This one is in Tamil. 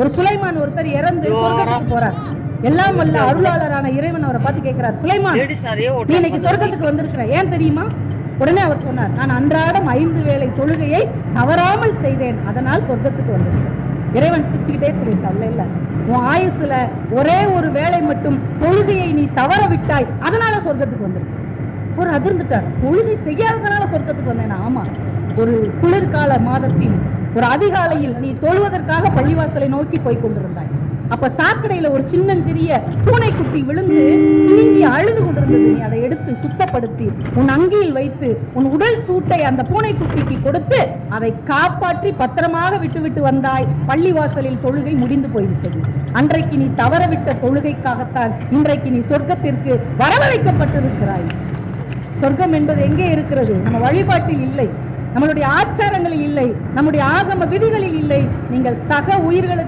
ஒரு சுலைமான் ஒருத்தர் இறந்து சொர்க்கத்துக்கு போறார். எல்லாம் வல்ல அருளாளரான இறைவன் அவரை பார்த்து கேட்கிறார். சுலைமான் நீ இன்னைக்கு சொர்க்கத்துக்கு வந்திருக்கிற. ஏன் தெரியுமா? உடனே அவர் சொன்னார் நான் அன்றாடம் ஐந்து வேளை தொழுகையை தவறாமல் செய்தேன். அதனால் சொர்க்கத்துக்கு வந்திருக்கிறேன். இறைவன் சிரிச்சுக்கிட்டே சொல்லியிருக்கா இல்ல இல்ல. உன் ஆயுசுல ஒரே ஒரு வேளை மட்டும் தொழுகையை நீ தவற விட்டாய். அதனால சொர்க்கத்துக்கு வந்திருக்க ஒரு அதிர்ந்துட்டார். தொழுகை செய்யாததுனால சொர்க்கத்துக்கு வந்தேன்? ஆமா. ஒரு குளிர்கால மாதத்தில் ஒரு அதிகாலையில் நீ தொழுவதற்காக பள்ளிவாசலை நோக்கி போய் கொண்டிருந்தாய். அப்ப சாக்கடையில ஒரு சின்னஞ்சிறிய பூனைக்குட்டி விழுந்து சினுங்கி அழுது கொண்டிருந்தது. நீ அதை எடுத்து சுத்தப்படுத்தி உன் அங்கியில் வைத்து உன் உடல் சூட்டை அந்த பூனைக்குட்டிக்கு கொடுத்து அதை காப்பாற்றி பத்திரமாக விட்டுவிட்டு வந்தாய். பள்ளிவாசலில் தொழுகை முடிந்து போய்விட்டது. அன்றைக்கு நீ தவறவிட்ட தொழுகைக்காகத்தான் இன்றைக்கு நீ சொர்க்கத்திற்கு வரவழைக்கப்பட்டிருக்கிறாய். சொர்க்கம் என்பது எங்கே இருக்கிறது? நம்ம வழிபாட்டில் இல்லை. நம்மளுடைய ஆச்சாரங்களில் இல்லை நம்முடைய ஆகம விதிகளில் இல்லை. நீங்கள் சக உயிர்களுக்கு